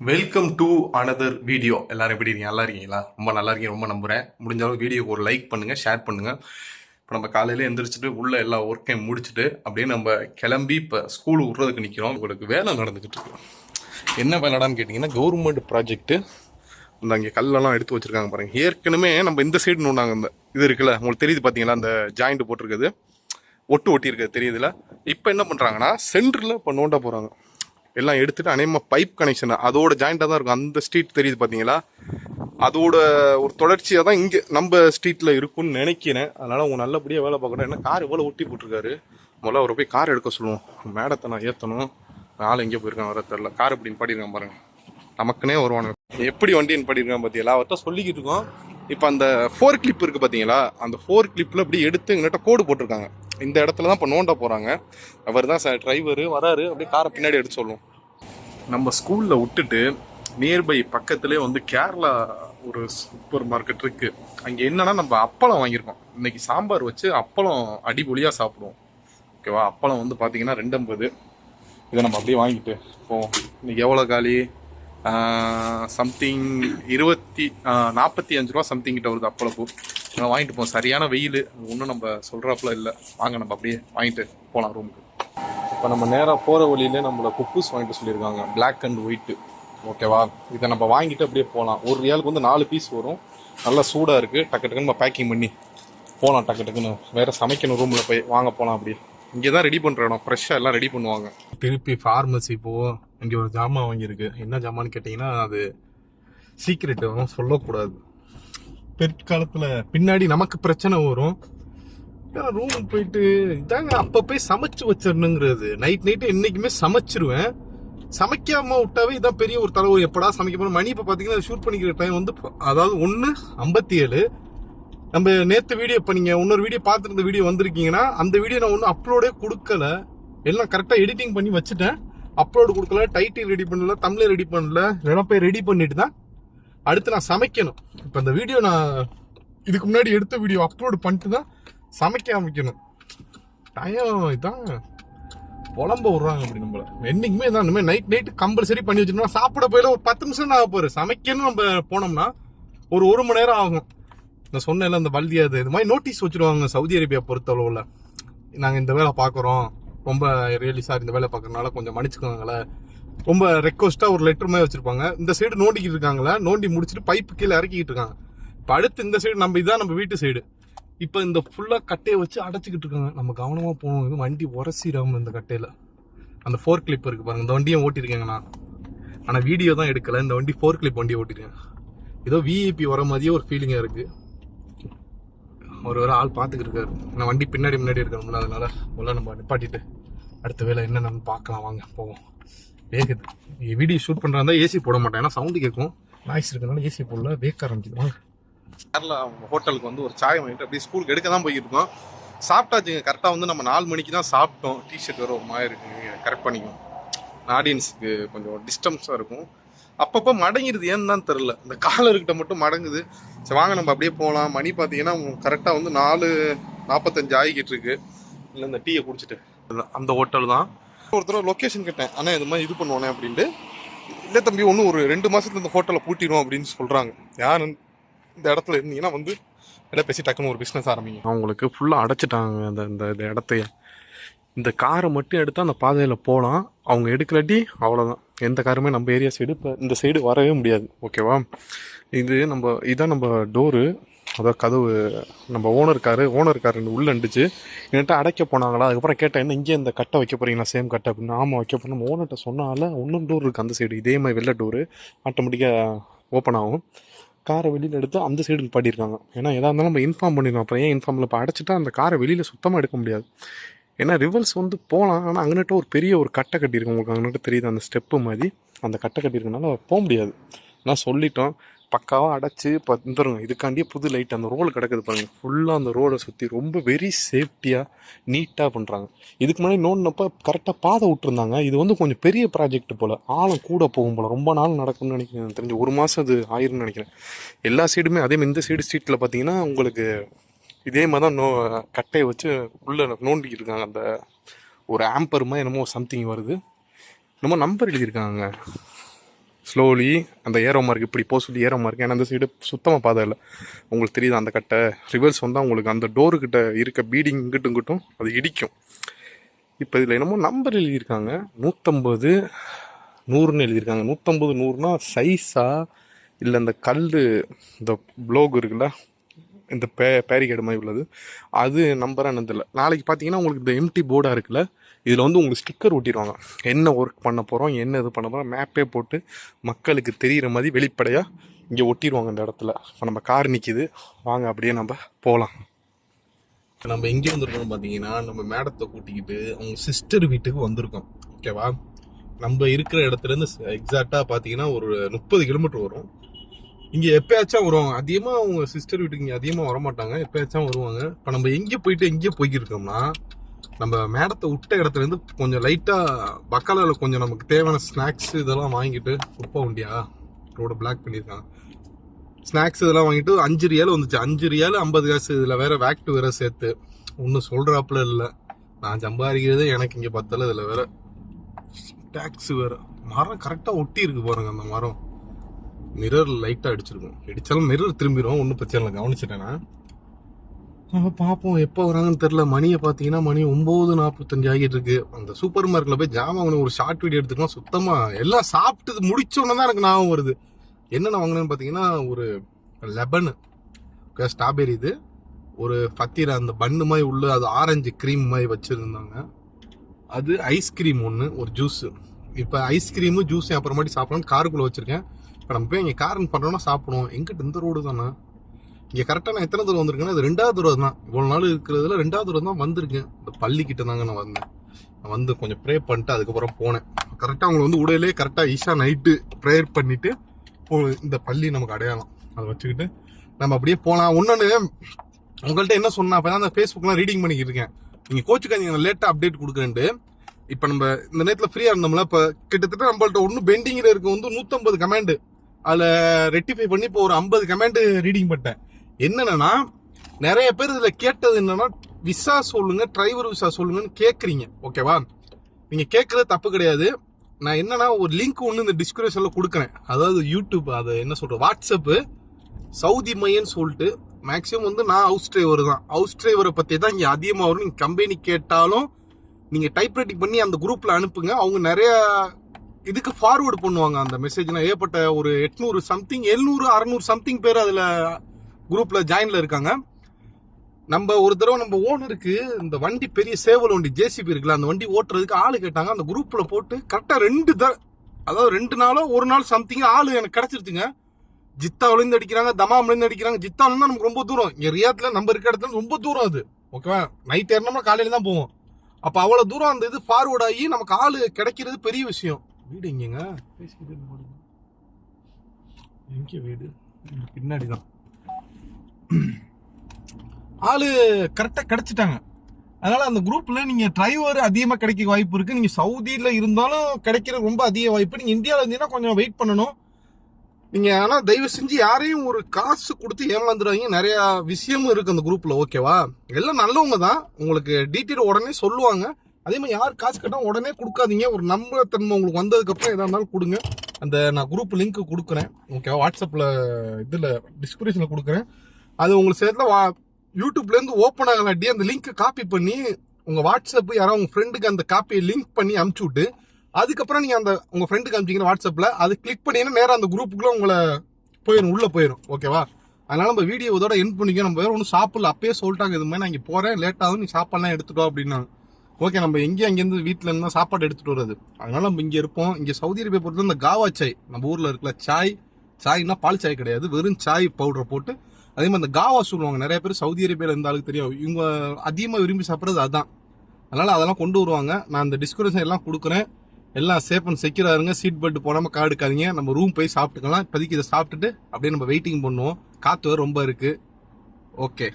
Welcome to another video எல்லாரும் எப்படி இருக்கீங்க? நல்லா இருக்கீங்களா? ரொம்ப நல்லா இருக்கீங்க. ரொம்ப நம்புறேன். முடிஞ்ச அளவு வீடியோக்கு ஒரு லைக் பண்ணுங்க ஷேர் பண்ணுங்க. இப்போ நம்ம காலையில எந்திரிச்சிட்டு உள்ள எல்லா ஒர்க்கையும் முடிச்சுட்டு அப்படியே நம்ம கிளம்பி இப்போ ஸ்கூல் விட்றதுக்கு நிற்கிறோம் உங்களுக்கு வேலை நடந்துக்கிட்டு இருக்கு. என்ன வேலைடான்னு கேட்டிங்கன்னா கவர்மெண்ட் ப்ராஜெக்ட்டு இந்த அங்கே கல்லெல்லாம் எடுத்து வச்சிருக்காங்க பாருங்க. ஏற்கனவே நம்ம இந்த சைடு நோண்டாங்க இந்த இது இருக்குல்ல உங்களுக்கு தெரியுது பார்த்தீங்களா அந்த ஜாயிண்ட் போட்டிருக்குது. ஒட்டு ஒட்டி இருக்குது தெரியுதுல இப்போ என்ன பண்ணுறாங்கன்னா சென்டரில் இப்போ நோண்ட போகிறாங்க எல்லாம் எடுத்துட்டு அநேகமாக பைப் கனெக்ஷன் அதோட ஜாயிண்டாக தான் இருக்கும். அந்த ஸ்ட்ரீட் தெரியுது பார்த்தீங்களா அதோட ஒரு தொடர்ச்சியாக தான் இங்கே நம்ம ஸ்ட்ரீட்டில் இருக்கும்னு நினைக்கிறேன். அதனால் அவங்க நல்லபடியாக வேலை பார்க்கணும். ஏன்னா கார் எவ்வளோ ஒட்டி போட்டிருக்காரு? முதல்ல அவரை போய் கார் எடுக்க சொல்லுவோம். மேடத்தை நான் ஏற்றணும் ஆள் எங்கே போயிருக்கான் வர தெரில கார் இப்படின்னு பாடிருக்கான் பாருங்க. நமக்குனே வருவானு எப்படி வண்டின்னு பாடிருக்கான் பார்த்தீங்களா அவர்கிட்ட சொல்லிக்கிட்டு இருக்கோம். இப்போ அந்த ஃபோர் கிளிப் இருக்குது பார்த்தீங்களா அந்த ஃபோர் கிளிப்பில் இப்படி எடுத்து எங்கள்கிட்ட கோடு போட்டிருக்காங்க. இந்த இடத்துல தான் இப்போ நோண்ட போகிறாங்க அவர் தான் சார் டிரைவரு வராரு. அப்படியே காரை பின்னாடி எடுத்து சொல்லுவோம் நம்ம ஸ்கூலில் விட்டுட்டு நியர்பை பக்கத்துலேயே வந்து கேரளா ஒரு சூப்பர் மார்க்கெட் இருக்கு. அங்கே என்னன்னா நம்ம அப்பளம் வாங்கியிருக்கோம். இன்னைக்கு சாம்பார் வச்சு அப்பளம் அடிபொலியாக சாப்பிடுவோம். ஓகேவா அப்பளம் வந்து பார்த்தீங்கன்னா ரெண்டம்பது. இதை நம்ம அப்படியே வாங்கிட்டு போவோம். இன்னைக்கு எவ்வளோ காலி? சம்திங் இருபத்தி நாற்பத்தி அஞ்சு ரூபா சம்திங் கிட்ட வருது அப்பளப்பூ நம்ம வாங்கிட்டு போவோம். சரியான வெயில். ஒன்றும் நம்ம சொல்கிறாப்புல இல்லை. வாங்க நம்ம அப்படியே வாங்கிட்டு போகலாம் ரூமுக்கு இப்போ நம்ம நேராக போகிற வழியிலே நம்மள குக்கூஸ் வாங்கிட்டு சொல்லியிருக்காங்க. பிளாக் அண்ட் ஒயிட்டு ஓகேவா இதை நம்ம வாங்கிட்டு அப்படியே போகலாம் ஒரு ரியாலுக்கு வந்து நாலு பீஸ் வரும். நல்லா சூடாக இருக்குது டக்கு டக்குன்னு நம்ம பேக்கிங் பண்ணி போகலாம் டக்கு டக்குன்னு. வேறு சமைக்கணும் ரூமில் போய். வாங்க போகலாம் அப்படியே. இங்கே தான் ரெடி பண்ணுற இடம் ஃப்ரெஷ்ஷாக எல்லாம் ரெடி பண்ணுவாங்க. திருப்பி ஃபார்மசி போவோம். இங்கே ஒரு ஜாமான் வாங்கியிருக்கு. என்ன ஜாமான்னு கேட்டிங்கன்னா அது சீக்ரெட் சொல்லக்கூடாது. பிற்காலத்தில் பின்னாடி நமக்கு பிரச்சனை வரும். ரூம் போயிட்டு இதாங்க அப்போ போய் சமைச்சு வச்சிடணுங்கிறது. நைட் நைட்டு என்றைக்குமே சமைச்சிருவேன். சமைக்காம விட்டாவே இதான் பெரிய ஒரு தலைவர் எப்படா சமைக்க போறோம்? மணி இப்போ பார்த்தீங்கன்னா ஷூட் பண்ணிக்கிற டைம் வந்து அதாவது ஒன்று ஐம்பத்தி ஏழு நம்ம நேற்று வீடியோ இப்போ நீங்கள் இன்னொரு வீடியோ பார்த்துருந்த வீடியோ வந்திருக்கீங்கன்னா அந்த வீடியோ நான் ஒன்றும் அப்லோடே கொடுக்கல. எல்லாம் கரெக்டாக எடிட்டிங் பண்ணி வச்சுட்டேன். அப்லோடு கொடுக்கல டைட்டில் ரெடி பண்ணல தமிழை ரெடி பண்ணல. இதெல்லாம் ரெடி பண்ணிட்டு தான் அடுத்து நான் சமைக்கணும். இப்போ இந்த வீடியோ நான் இதுக்கு முன்னாடி எடுத்த வீடியோ அப்லோடு பண்ணிட்டு தான் சமைக்க ஆரம்பிக்கணும். டயம் இதான். புலம்ப விடுறாங்க அப்படி நம்மள. என்னைக்குமே தான் இனிமேல் நைட் நைட்டு கம்பல்சரி பண்ணி வச்சிருந்தோம் சாப்பிட போயில ஒரு பத்து நிமிஷம் தான் ஆக போகுது. சமைக்கணும் நம்ம போனோம்னா ஒரு ஒரு மணி நேரம் ஆகும். நான் சொன்னேன்ல அந்த வல்தியாது இது மாதிரி நோட்டீஸ் வச்சுருவாங்க சவுதி அரேபியா பொறுத்தளவில். நாங்கள் இந்த வேலை பார்க்குறோம். ரொம்ப ரியலி சார் இந்த வேலை பார்க்கறனால கொஞ்சம் மன்னிச்சுக்கோங்களேன். ரொம்ப ரெக்வஸ்ட்டாக ஒரு லெட்டர் மாதிரி வச்சுருப்பாங்க. இந்த சைடு நோண்டிக்கிட்டு இருக்காங்களே நோண்டி முடிச்சுட்டு பைப்பு கீழே இறக்கிக்கிட்டு இருக்காங்க. இப்போ அடுத்து இந்த சைடு நம்ம இதான் நம்ம வீட்டு சைடு இப்போ இந்த ஃபுல்லாக கட்டையை வச்சு அடைச்சிக்கிட்டு இருக்காங்க. நம்ம கவனமாக போகணும். இது வண்டி உரசிடாமல் இந்த கட்டையில். அந்த ஃபோர் கிளிப் இருக்குது பாருங்க. இந்த வண்டியை ஓட்டியிருக்கேங்க நான். ஆனால் வீடியோ தான் எடுக்கலை. இந்த வண்டி ஃபோர் கிளிப் வண்டி ஓட்டிருக்கேன் ஏதோ விஐபி வர மாதிரியே ஒரு ஃபீலிங்காக இருக்குது ஒரு வேளை ஆள் பார்த்துக்கிட்டு இருக்காரு. நான் வண்டி பின்னாடி முன்னாடி இருக்கணும்ல அதனால உள்ள நம்ம நிப்பாட்டிட்டு அடுத்த வேலை என்னென்னு பார்க்கலாம். வாங்க போவோம். வேகுது. வீடியோ ஷூட் பண்ணுறா இருந்தால் ஏசி போட மாட்டேன். ஏன்னா சவுண்டு கேட்கும் நாய்ஸ் இருக்கனால ஏசி போடல. வேக்க ஆரம்பிக்குது. வாங்க. கேரளா ஹோட்டலுக்கு வந்து ஒரு சாய் வாங்கிட்டு அப்படியே ஸ்கூலுக்கு எடுக்க தான் போய்கிட்டு இருக்கோம். சாப்பிட்டாச்சுங்க. கரெக்டாக வந்து நம்ம நாலு மணிக்கு தான் சாப்பிட்டோம். டிஷர்ட் வேறு ஒரு மாதிரி இருக்கு. கரெக்ட் பண்ணிக்குவோம். ஆடியன்ஸுக்கு கொஞ்சம் டிஸ்டன்ஸாக இருக்கும். அப்பப்போ மடங்கிடுது ஏன்னு தான் தெரில இந்த காலர்கிட்ட மட்டும் மடங்குது. சரி வாங்க நம்ம அப்படியே போகலாம் மணி பார்த்தீங்கன்னா கரெக்டாக வந்து நாலு நாற்பத்தஞ்சு ஆகிக்கிட்டு இருக்கு. இல்லை இந்த டீயை குடிச்சிட்டு. அந்த ஹோட்டல் தான். ஒருத்தர் லொக்கேஷன் கேட்டேன். ஆனால் இது மாதிரி இது பண்ணுவானே அப்படின்ட்டு. இல்லை தம்பி ஒன்றும் ஒரு ரெண்டு மாதத்துல இந்த ஹோட்டலை பூட்டிடும் அப்படின்னு சொல்கிறாங்க யார் இந்த இடத்துல இருந்தீங்கன்னா வந்து இடம் பேசி டக்குன்னு ஒரு பிஸ்னஸ் ஆரம்பிங்க. அவங்களுக்கு ஃபுல்லாக அடைச்சிட்டாங்க அந்த இந்த இடத்தைய. இந்த காரை மட்டும் எடுத்தால் அந்த பாதையில் போகலாம் அவங்க எடுக்கலாட்டி அவ்வளோதான் எந்த காருமே நம்ம ஏரியா சைடு இப்போ இந்த சைடு வரவே முடியாது. ஓகேவா இது நம்ம இதான் நம்ம டோரு அதாவது கதவு. நம்ம ஓனர் காரு ஓனர் கார் உள்ளே இருந்துச்சு என்கிட்ட அடைக்க போனாங்களா? அதுக்கப்புறம் கேட்டேன் என்ன இங்கே இந்த கட்டை வைக்க போறீங்களா? சேம் கட்டை. அப்படின்னு ஆமாம் வைக்க போகிறோம் நம்ம ஓனர்கிட்ட சொன்னால இன்னும் டோர் இருக்குது அந்த சைடு இதே மாதிரி வெள்ளை டோரு ஆட்டோமேட்டிக்காக ஓப்பன் ஆகும். காரை வெளியில் எடுத்து அந்த சைடு பாடிருக்காங்க ஏன்னா எதாக இருந்தாலும் நம்ம இன்ஃபார்ம் பண்ணிடணும். அப்புறம் ஏன் இன்ஃபார்மில் இப்போ அடைச்சிட்டா அந்த காரை வெளியில் சுத்தமாக எடுக்க முடியாது. ஏன்னா ரிவர்ஸ் வந்து போகலாம் ஆனால் அங்கிட்ட ஒரு பெரிய ஒரு கட்டை கட்டியிருக்கு. உங்களுக்கு அங்கிட்ட தெரியுது அந்த ஸ்டெப்பு மாதிரி. அந்த கட்டை கட்டியிருக்கனால போக முடியாது. நான் சொல்லிட்டோம். பக்காவாக அடைச்சி இப்போ இதுக்காண்டியே புது லைட் அந்த ரோடு கிடக்குது பாருங்கள் ஃபுல்லாக அந்த ரோடை சுற்றி ரொம்ப வெரி சேஃப்டியாக நீட்டாக பண்ணுறாங்க இதுக்கு முன்னாடி நோண்டினப்போ கரெக்டாக பாதை விட்டுருந்தாங்க. இது வந்து கொஞ்சம் பெரிய ப்ராஜெக்ட் போல். ஆழம் கூட போகும் போல். ரொம்ப நாள் நடக்கும்னு நினைக்கிறேன். எனக்கு தெரிஞ்சு ஒரு மாதம் அது ஆயிரும்னு நினைக்கிறேன். எல்லா சைடுமே அதே மாதிரி இந்த சைடு ஸ்ட்ரீட்டில் பார்த்தீங்கன்னா உங்களுக்கு இதே மாதிரி தான் நோ கட்டையை வச்சு உள்ளே நோண்டிக்கிட்டு இருக்காங்க அந்த ஒரு ஆம்பருமா என்னமோ சம்திங் வருது. என்னமோ நம்பர் எழுதியிருக்காங்க. ஸ்லோலி அந்த ஏரோ மார்க் இப்படி போக சொல்லி ஏரோ மார்க் ஏன்னா அந்த சைடு சுத்தமாக பாதை இல்லை. உங்களுக்கு தெரியுது அந்த கட்டை? ரிவர்ஸ் வந்தால் உங்களுக்கு அந்த டோருக்கிட்ட இருக்க பீடிங் இங்கிட்டும் இங்கிட்டும் அது இடிக்கும். இப்போ இதில் என்னமோ நம்பர் எழுதியிருக்காங்க. நூற்றம்பது நூறுன்னு எழுதியிருக்காங்க. நூற்றம்பது நூறுனா சைஸாக இல்லை இந்த கல் இந்த ப்ளோக் இருக்குல்ல? இந்த பே பேரிகேடு மாதிரி உள்ளது. அது நம்பராக என்னதில்ல நாளைக்கு பார்த்தீங்கன்னா உங்களுக்கு இந்த எம்டி போர்டாக இருக்குல்ல இதில் வந்து உங்களுக்கு ஸ்டிக்கர் ஒட்டிடுவாங்க. என்ன ஒர்க் பண்ண போகிறோம் என்ன இது பண்ண போகிறோம் மேப்பே போட்டு மக்களுக்கு தெரிகிற மாதிரி வெளிப்படையாக இங்கே ஒட்டிடுவாங்க இந்த இடத்துல. இப்போ நம்ம கார் நிற்கிது வாங்க அப்படியே நம்ம போகலாம் நம்ம எங்கே வந்திருக்கோம் பார்த்தீங்கன்னா நம்ம மேடத்தை கூட்டிக்கிட்டு அவங்க சிஸ்டர் வீட்டுக்கு வந்திருக்கோம். ஓகேவா நம்ம இருக்கிற இடத்துலேருந்து எக்ஸாக்டாக பார்த்தீங்கன்னா ஒரு முப்பது கிலோமீட்டர் வரும். இங்கே எப்பயாச்சும் வருவாங்க. அதிகமாக அவங்க சிஸ்டர் வீட்டுக்கு இங்கே அதிகமாக வரமாட்டாங்க. எப்பயாச்சும் வருவாங்க. இப்போ நம்ம எங்கே போயிட்டு எங்கே போய்க்கிருக்கோம்னா நம்ம மேடத்தை விட்ட இடத்துலேருந்து கொஞ்சம் லைட்டாக பக்காலாவில் கொஞ்சம் நமக்கு தேவையான ஸ்நாக்ஸ் இதெல்லாம் வாங்கிட்டு குப்பை உண்டியா ரோட பிளாக் பண்ணியிருக்காங்க. ஸ்நாக்ஸ் இதெல்லாம் வாங்கிட்டு அஞ்சு ரியால் வந்துச்சு. அஞ்சு ரியால் ஐம்பது காசு. இதில் வேற வேக்ட் வேற சேர்த்து. ஒன்றும் சொல்கிறாப்புல இல்லை. நான் சம்பாதிக்கிறதே எனக்கு இங்கே பத்தல. இதில் வேற டேக்ஸ் வேற. மரம் கரெக்டாக ஒட்டி இருக்கு பாருங்க அந்த மரம். மிரர் லைட்டாக அடிச்சிருக்கும். அடித்தாலும் மிரர் திரும்பிடும் ஒன்றும் பிரச்சனை இல்லை. கவனிச்சிட்டேன்னா நம்ம பார்ப்போம் எப்போ வராங்கன்னு தெரில மணியை பார்த்தீங்கன்னா மணி ஒம்பது நாற்பத்தஞ்சு ஆகிட்டு இருக்கு அந்த சூப்பர் மார்க்கெட்டில் போய் ஜாமான் ஒரு ஷார்ட் வீடியோ எடுத்துக்கலாம். சுத்தமாக எல்லாம் சாப்பிட்டு முடிச்சோன்னு தான் எனக்கு ஞாபகம் வருது. என்னென்ன வாங்கினேன்னு பார்த்தீங்கன்னா ஒரு லெபனு. ஸ்ட்ராபெரி இது. ஒரு ஃபத்தீரா அந்த பன்னு மாதிரி உள்ள அது ஆரஞ்சு க்ரீம் மாதிரி வச்சுருந்தாங்க. அது ஐஸ்கிரீம் ஒன்று ஒரு ஜூஸு இப்போ ஐஸ்கிரீமு ஜூஸையும் அப்புறமாட்டி சாப்பிடணும்னு காருக்குள்ளே வச்சுருக்கேன். இப்போ நம்ம போய் இங்கே காரன் பண்ணுறோன்னா சாப்பிடுவோம். எங்கிட்ட இந்த ரோடு தானே? இங்கே கரெக்டாக நான் எத்தனை தூரம் வந்திருக்கேன்னா இது ரெண்டாவது தூரம் தான். இவ்வளோ நாள் இருக்கிறதுல ரெண்டாவது தூரம் தான் வந்திருக்கேன். இந்த பள்ளிக்கிட்ட தாங்க நான் வந்தேன். நான் வந்து கொஞ்சம் ப்ரே பண்ணிட்டு அதுக்கப்புறம் போனேன். கரெக்டாக அவங்களை வந்து உடையிலே கரெக்டாக ஈஷா நைட்டு ப்ரேயர் பண்ணிவிட்டு போ இந்த பள்ளி நமக்கு அடையாளம். அதை வச்சுக்கிட்டு நம்ம அப்படியே போகலாம் ஒன்னொன்று உங்கள்கிட்ட என்ன சொன்னா அப்போ அந்த ஃபேஸ்புக்லாம் ரீடிங் பண்ணிக்கிட்டு இருக்கேன். நீங்கள் கோச்சுக்காதீங்க லேட்டாக அப்டேட் கொடுக்குறேன்ட்டு. இப்போ நம்ம இந்த நேரத்தில் ஃப்ரீயாக இருந்தோம்ல இப்போ கிட்டத்தட்ட நம்மள்ட்ட ஒன்றும் பெண்டிங்கில் இருக்க. வந்து நூற்றம்பது கமெண்டு அதில் ரெட்டிஃபை பண்ணி இப்போ ஒரு ஐம்பது கமெண்ட் ரீடிங் பண்ணிட்டேன். என்னென்னா நிறைய பேர் இதில் கேட்டது என்னென்னா விசா சொல்லுங்க டிரைவர் விசா சொல்லுங்கன்னு கேட்குறீங்க ஓகேவா நீங்கள் கேட்குறது தப்பு கிடையாது. நான் என்னன்னா ஒரு லிங்க் ஒன்று இந்த டிஸ்கிரிப்ஷனில் கொடுக்குறேன். அதாவது யூடியூப் அது என்ன சொல்கிறது வாட்ஸ்அப்பு சவுதி மையன்னு சொல்லிட்டு மேக்ஸிமம் வந்து நான் ஹவுஸ் டிரைவர் தான். ஹவுஸ் டிரைவரை பற்றி தான் இங்கே அதிகமாக வரும். நீங்கள் கம்பெனி கேட்டாலும் நீங்கள் டைப் ரைட்டிங் பண்ணி அந்த குரூப்பில் அனுப்புங்க. அவங்க நிறையா இதுக்கு ஃபார்வேர்டு பண்ணுவாங்க அந்த மெசேஜ்னா ஏற்பட்ட ஒரு எட்நூறு சம்திங் எழுநூறு அறநூறு சம்திங் பேர் அதில் குரூப்பில் ஜாயினில் இருக்காங்க. நம்ம ஒரு தடவை நம்ம ஓனருக்கு இந்த வண்டி பெரிய சேவல் வண்டி ஜேசிபி இருக்குல்ல அந்த வண்டி ஓட்டுறதுக்கு ஆள் கேட்டாங்க. அந்த குரூப்பில் போட்டு கரெக்டாக ரெண்டு த அதாவது ரெண்டு நாளோ ஒரு நாள் சம்திங் ஆள் எனக்கு கிடச்சிருச்சுங்க. ஜித்தாவிலேருந்து அடிக்கிறாங்க தமாம்லேருந்து அடிக்கிறாங்க. ஜித்தாவிலேருந்து நமக்கு ரொம்ப தூரம். இங்கே ரியாத்தில் நம்ம இருக்க இடத்துல ரொம்ப தூரம் அது. ஓகேவா நைட் ஏறினோம்னா காலையில் தான் போவோம். அப்போ அவ்வளோ தூரம் அந்த இது ஃபார்வர்ட் ஆகி நமக்கு ஆள் கிடைக்கிறது பெரிய விஷயம். வீடு எங்கேங்க பேசிக்கிட்டு போடுங்க எங்கே வீடு? பின்னாடி தான். ஆளு கரெக்டாக கிடைச்சிட்டாங்க. அதனால அந்த குரூப்ல நீங்க டிரைவர் அதிகமாக கிடைக்க வாய்ப்பு இருக்கு. நீங்க சவுதியில இருந்தாலும் கிடைக்கிற ரொம்ப அதிக வாய்ப்பு. நீங்க இந்தியாவில் இருந்தீங்கன்னா கொஞ்சம் வெயிட் பண்ணணும். நீங்க ஆனா தயவு செஞ்சு யாரையும் ஒரு காசு கொடுத்து ஏமாந்துடாதீங்க. நிறைய விஷயமும் இருக்கு அந்த குரூப்ல ஓகேவா எல்லாம் நல்லவங்க தான். உங்களுக்கு டீட்டெயில் உடனே சொல்லுவாங்க. அதே மாதிரி யார் காசு கேட்டால் உடனே கொடுக்காதீங்க. ஒரு நம்பத்தன்மை உங்களுக்கு வந்ததுக்கப்புறம் எதாக இருந்தாலும் கொடுங்க. அந்த நான் குரூப் லிங்க் கொடுக்குறேன். ஓகேவா வாட்ஸ்அப்பில் இதில் டிஸ்கிரிப்ஷனில் கொடுக்குறேன். அது உங்களுக்கு சேர்த்துல வா யூடியூப்லேருந்து ஓப்பன் ஆகலாட்டி அந்த லிங்க்கை காப்பி பண்ணி உங்கள் வாட்ஸ்அப் யாராவது உங்கள் ஃப்ரெண்டுக்கு அந்த காப்பியை லிங்க் பண்ணி அமுச்சு விட்டு அதுக்கப்புறம் நீங்கள் அந்த உங்கள் ஃப்ரெண்டுக்கு அனுப்பிச்சிங்கன்னா வாட்ஸ்அப்பில் அது கிளிக் பண்ணீங்கன்னா நேராக அந்த குரூப்புக்குள்ளே உங்களை போயிடும் உள்ளே போயிடும் ஓகேவா அதனால் நம்ம வீடியோ இதோட என் பண்ணிக்கோ நம்ம வேறு ஒன்றும் சாப்பிடல. அப்பயே சொல்லிட்டாங்க இது மாதிரி நான் இங்கே போகிறேன் லேட்டாகவும் நீ சாப்பாடுலாம் எடுத்துட்டோம் அப்படின்னாங்க. ஓகே நம்ம எங்கேயும் அங்கேருந்து வீட்டில் இருந்தால் சாப்பாடு எடுத்துகிட்டு வர்றது. அதனால நம்ம இங்கே இருப்போம். இங்கே சவுதி அரேபியா பொறுத்த இந்த காவா சாய் நம்ம ஊரில் இருக்கல சாய் சாய்னா பால் சாய் கிடையாது. வெறும் சாய் பவுடரை போட்டு அதே மாதிரி இந்த காவா சொல்லுவாங்க. நிறைய பேர் சவுதி அரேபியாவில் இருந்த ஆளுக்கு தெரியும். இவங்க அதிகமாக விரும்பி சாப்பிட்றது அதான். அதனால் அதெல்லாம் கொண்டு வருவாங்க. நான் அந்த டிஸ்கிரிப்ஷன் எல்லாம் கொடுக்குறேன். எல்லாம் சேஃப் அண்ட் செக்யூராக இருங்க. சீட் பெல்ட் போடாமல் கார் எடுக்காதீங்க. நம்ம ரூம் போய் சாப்பிட்டுக்கலாம். இப்போதைக்கு இதை சாப்பிட்டுட்டு அப்படியே நம்ம வெயிட்டிங் பண்ணுவோம். காற்று ரொம்ப இருக்குது ஓகே